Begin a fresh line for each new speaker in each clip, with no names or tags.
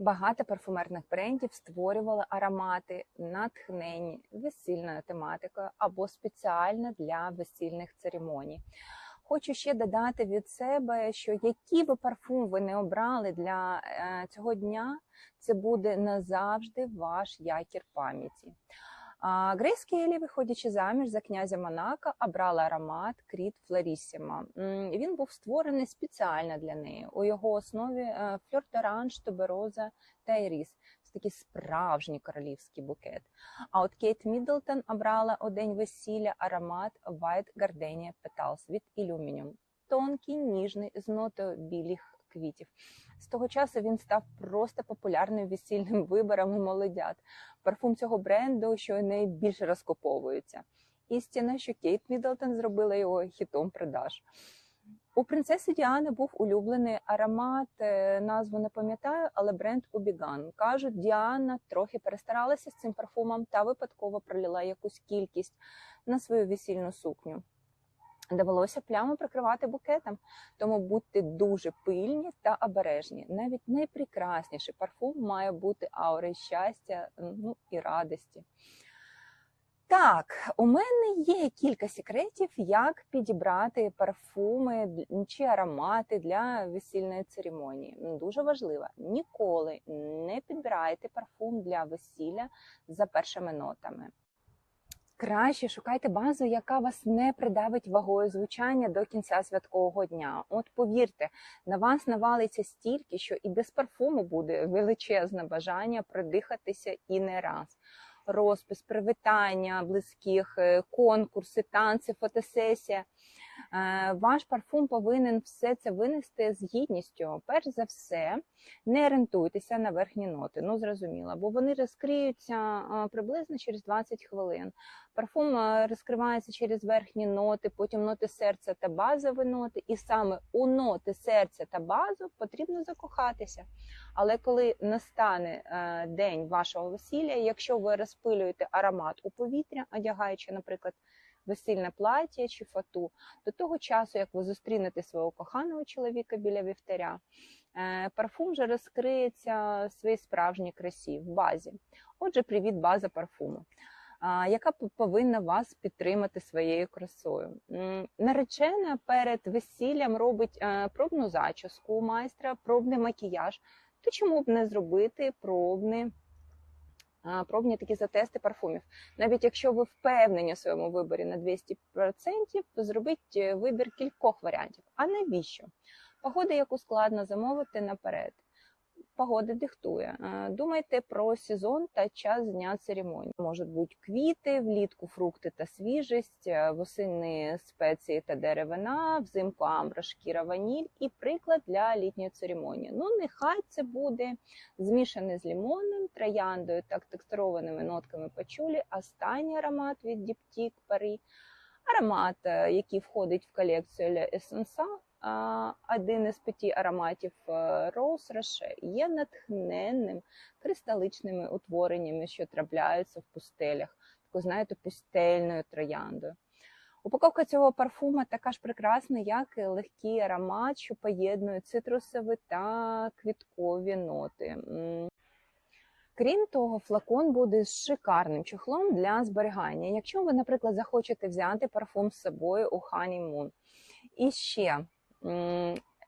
Багато парфумерних брендів створювали аромати, натхнені весільною тематикою або спеціально для весільних церемоній. Хочу ще додати від себе, що який би парфум ви не обрали для е, цього дня, це буде назавжди ваш якір пам'яті. Грейс Келлі, виходячи заміж за князя Монако, обрала аромат Кріт Флорісіма. Він був створений спеціально для неї. У його основі е, фльор d'orange, тубероза та іріс. Це такий справжній королівський букет. А от Кейт Міддлтон обрала у день весілля аромат White Gardenia Petals від Illuminum. Тонкий, ніжний, з нотою білих квітів. З того часу він став просто популярним весільним вибором у молодят. Парфум цього бренду, що найбільше розкуповується. Істина, що Кейт Міддлтон зробила його хітом продаж. У принцеси Діани був улюблений аромат, е, назву не пам'ятаю, але бренд Убіган. Кажуть, Діана трохи перестаралася з цим парфумом та випадково пролила якусь кількість на свою весільну сукню. Довелося прямо прикривати букетом, тому будьте дуже пильні та обережні. Навіть найпрекрасніший парфум має бути аурою щастя ну, і радості. Так, у мене є кілька секретів, як підібрати парфуми чи аромати для весільної церемонії. Дуже важливо, ніколи не підбирайте парфум для весілля за першими нотами. Краще шукайте базу, яка вас не придавить вагою звучання до кінця святкового дня. От повірте, на вас навалиться стільки, що і без парфуму буде величезне бажання придихатися і не раз. Розпис, привітання близьких, е, конкурси, танці, фотосесія. Е, Ваш парфум повинен все це винести з гідністю. Перш за все, не орієнтуйтеся на верхні ноти. Ну зрозуміло, бо вони розкриються е, приблизно через 20 хвилин. Парфум е, розкривається через верхні ноти, потім ноти серця та базові ноти, і саме у ноти серця та базу потрібно закохатися. Але коли настане день вашого весілля, якщо ви розпилюєте аромат у повітря, одягаючи, наприклад, весільне плаття чи фату, до того часу, як ви зустрінете свого коханого чоловіка біля вівтаря, е, парфум вже розкриється в своїй справжній красі в базі. Отже, привіт, база парфуму. Яка повинна вас підтримати своєю красою? Наречена перед весіллям робить е, пробну зачіску у майстра, пробний макіяж. То чому б не зробити пробний пробні такі затести парфумів. Навіть якщо ви впевнені в своєму виборі на 200%, зробіть е, вибір кількох варіантів. А навіщо? Погода, яку складно замовити наперед. Погода диктує. Е, Думайте про сезон та час дня церемонії. Можуть бути квіти, влітку фрукти та свіжість, е, восени спеції та деревина, взимку амбра, шкіра, ваніль і приклад для літньої церемонії. Ну, нехай це буде змішане з лимонним, трояндою та текстурованими нотками пачулі. Останній аромат від Діптік Парі. Аромат, е, який входить в колекцію Le Essence, а, один із п'яти ароматів е, Rose Roche, є натхненним кристаличними утвореннями, що трапляються в пустелях, такою, знаєте, пустельною трояндою. Упаковка цього парфума така ж прекрасна, як і легкий аромат, що поєднує цитрусові та квіткові ноти. Крім того, флакон буде з шикарним чохлом для зберігання. Якщо ви, наприклад, захочете взяти парфум з собою у Honeymoon. І ще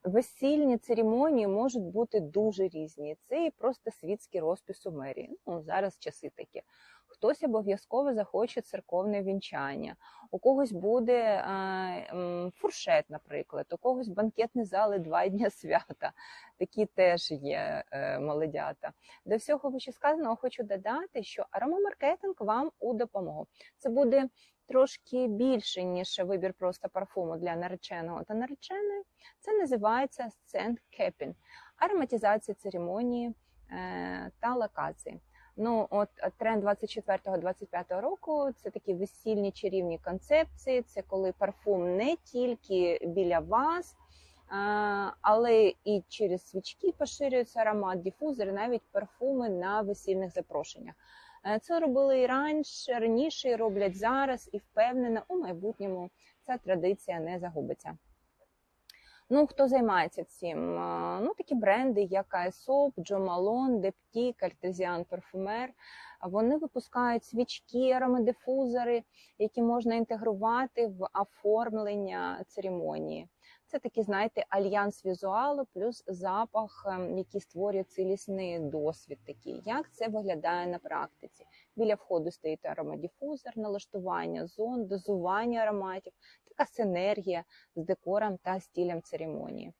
весільні церемонії можуть бути дуже різні. Це і просто розпис у мерії. Ну, зараз часи такі. Хтось обов'язково захоче церковне вінчання, у когось буде е, фуршет, наприклад, у когось банкетні зали два дні свята. Такі теж є е, молодята. До всього вищесказаного хочу додати, що аромамаркетинг вам у допомогу. Це буде трошки більше, ніж вибір просто парфуму для нареченого та нареченої. Це називається scent capping – ароматизація церемонії е, та локації. Ну, от е, тренд 24-25 року це такі весільні чарівні концепції. Це коли парфум не тільки біля вас, але і через свічки поширюється аромат, дифузори, навіть парфуми на весільних запрошеннях. Е, Це робили і раніше, раніше і роблять зараз, і впевнена, у майбутньому ця традиція не загубиться. Ну, хто займається цим? Ну, такі бренди, як Aesop, Jo Malone, Deptyque, Artesian Parfumer. Вони випускають свічки, аромадифузори, які можна інтегрувати в оформлення церемонії. Це такий, знаєте, альянс візуалу плюс запах, ем, який створює цілісний досвід. Такий. Як це виглядає на практиці? Біля входу стоїть аромадифузор, налаштування зон, дозування ароматів, така синергія з декором та стилем церемонії.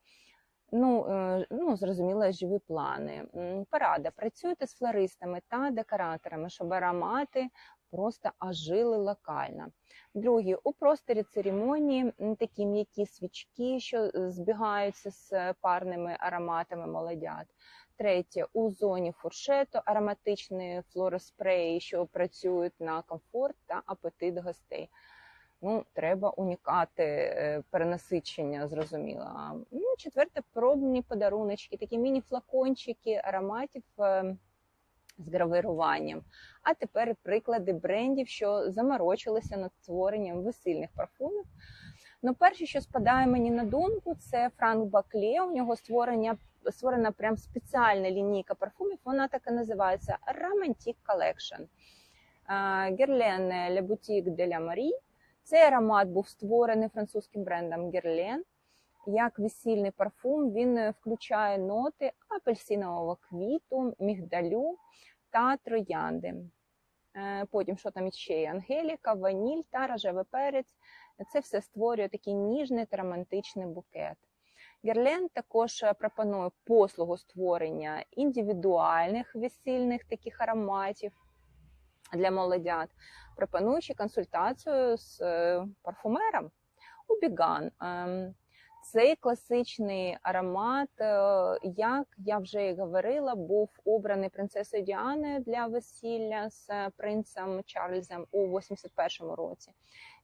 Ну, е, ну зрозуміло, живі плани. М, Порада. Працюйте з флористами та декораторами, щоб аромати просто ожили локально. Друге, у просторі церемонії такі м'які свічки, що е, збігаються з парними ароматами молодят. Третє, у зоні фуршету ароматичні флороспреї, що працюють на комфорт та апетит гостей. Ну, треба уникати е, перенасичення, зрозуміло. Ну, четверте, пробні подаруночки, такі міні-флакончики ароматів е, з гравируванням. А тепер приклади брендів, що заморочилися над створенням весільних парфумів. Ну, перше, що спадає мені на думку, це Франк Бакле. У нього створення створена прям спеціальна лінійка парфумів. Вона так і називається Romantic Collection. Guerlain Le Boutique de la Marie. Цей аромат був створений французьким брендом Guerlain. Як весільний парфум, він е, включає ноти апельсинового квіту, мігдалю та троянди. Е, Потім, що там ще є? Ангеліка, ваніль та рожевий перець. Це все створює такий ніжний та романтичний букет. Герлен також е, пропонує послугу створення індивідуальних весільних таких ароматів для молодят, пропонуючи консультацію з парфумером у Біган. Цей класичний аромат, е, як я вже і говорила, був обраний принцесою Діаною для весілля з принцем Чарльзом у 81-му році.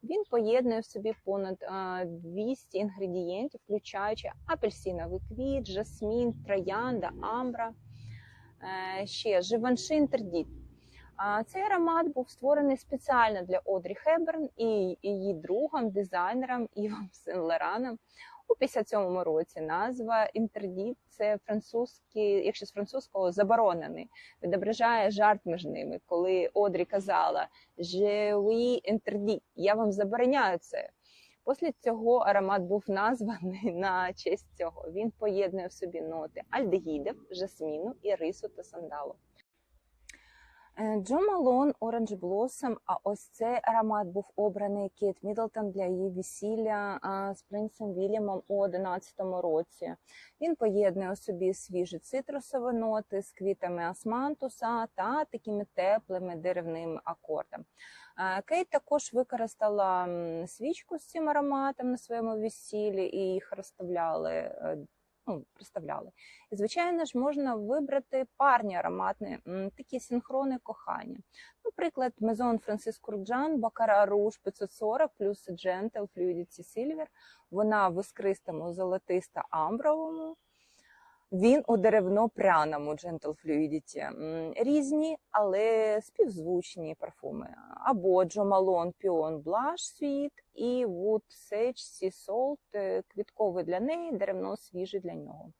Він поєднує в собі понад е, 200 інгредієнтів, включаючи апельсиновий квіт, жасмін, троянда, амбра, е, ще живанши інтердіт. Цей аромат був створений спеціально для Одрі Хеберн і її другом, дизайнером Івом Сен-Лораном у 57-му році. Назва інтердіт це французький, якщо з французького заборонений, відображає жарт між ними, коли Одрі казала «Je oui interdit», я вам забороняю це. Після цього аромат був названий на честь цього. Він поєднує в собі ноти альдегідів, жасміну, ірису та сандалу. Е, Джо Малон Orange Blossom, а ось цей аромат був обраний Кейт Міддлтон для її весілля з принцем Вільямом у 11-му році. Він поєднує у собі свіжі цитрусові ноти з квітами османтуса та такими теплими деревними акордами. Е, Кейт також використала свічку з цим ароматом на своєму весіллі і їх розставляли. Ну, представляли. І, звичайно ж, можна вибрати парні ароматні, такі синхрони кохання. Наприклад, Maison Francis Курджан, Бакара Rouge 540 плюс Gentle Fluidity Silver. Вона в іскристому золотисто-амбровому. Він у деревно-пряному Gentle Fluidity. Різні, але співзвучні парфуми. Або Джо Малон Піон Blush Sweet і Wood Sage Sea Salt, е, квітковий для неї, деревно свіжий для нього.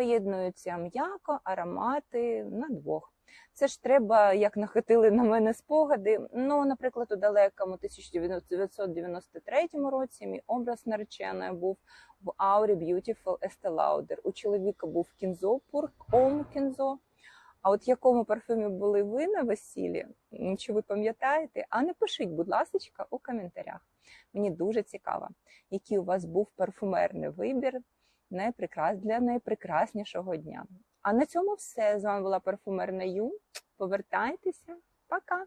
Поєднуються м'яко, аромати на двох. Це ж треба, як нахитили на мене спогади. Ну, наприклад, у далекому 1993 році мій образ нареченої був в аурі Beautiful Estee Lauder. У чоловіка був кінзо, пурк, ом кінзо. А от якому парфумі були ви на весіллі? Чи ви пам'ятаєте? А напишіть, будь ласка, у коментарях. Мені дуже цікаво, який у вас був парфумерний вибір найпрекрас... для найпрекраснішого дня. А на цьому все. З вами була парфумерна Ю. Повертайтеся. Пока!